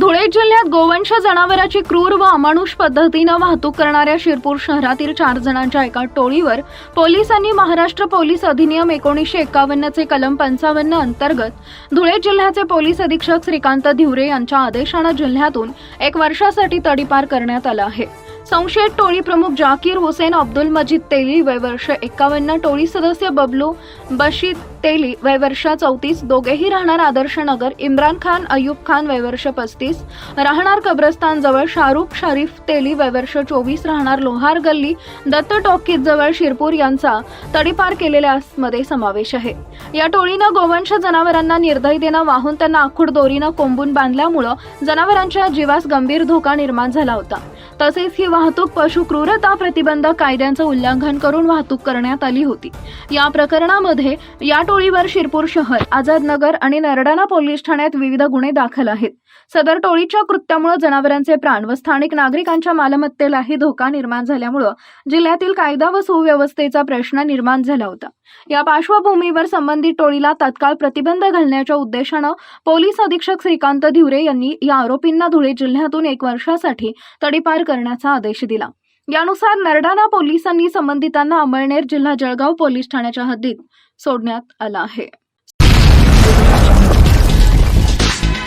धुळे जिल्ह्यात गोवंश जनावराची क्रूर व अमानुष पद्धतीनं वाहतूक करणाऱ्या शिरपूर शहरातील चार जणांच्या एका टोळीवर पोलिसांनी महाराष्ट्र पोलीस अधिनियम एकोणीसशे एकावन्नचे कलम पंचावन्न अंतर्गत धुळे जिल्ह्याचे पोलीस अधीक्षक श्रीकांत धिवरे यांच्या आदेशानं जिल्ह्यातून एक वर्षासाठी तडीपार करण्यात आला आहे. संशयित टोळी प्रमुख जाकीर हुसेन अब्दुल मजीद तेली वय वर्ष एकावन्न टोळी सदस्य बबलू बशीद तेली वयवर्ष चौतीस दोघेही राहणार आदर्श नगर इम्रान खान अयूब खान वयवर्ष पस्तीस. राहणार कब्रस्तान जवळ शाहरुख शरीफ तेली वयवर्ष चोवीस राहणार लोहार गल्ली दत्त टॉकीज जवळ शिरपूर यांचा तडीपार केलेल्या मध्ये समावेश आहे. या टोळीनं गोवंश जनावरांना निर्दयतेनं वाहून त्यांना आखूड दोरीनं कोंबून बांधल्यामुळं जनावरांच्या जीवास गंभीर धोका निर्माण झाला होता. तसेच ही वाहतूक पशु क्रूरता प्रतिबंधक कायद्यांचं उल्लंघन करून वाहतूक करण्यात आली होती. या प्रकरणामध्ये या टोळीवर शिरपूर शहर आझादनगर आणि नरडाणा पोलीस ठाण्यात विविध गुन्हे दाखल आहेत. सदर टोळीच्या कृत्यामुळे जनावरांचे प्राण व स्थानिक नागरिकांच्या मालमत्तेलाही धोका निर्माण झाल्यामुळं जिल्ह्यातील कायदा व सुव्यवस्थेचा प्रश्न निर्माण झाला होता. या पार्श्वभूमीवर संबंधित टोळीला तत्काळ प्रतिबंध घालण्याच्या उद्देशानं पोलीस अधीक्षक श्रीकांत धिवरे यांनी या आरोपींना धुळे जिल्ह्यातून एक वर्षासाठी तडीपार करण्याचा आदेश दिला. यानुसार नरडाणा पोलिसांनी संबंधितांना अमळनेर जिल्हा जळगाव पोलीस ठाण्याच्या हद्दीत सोडण्यात आलं आहे.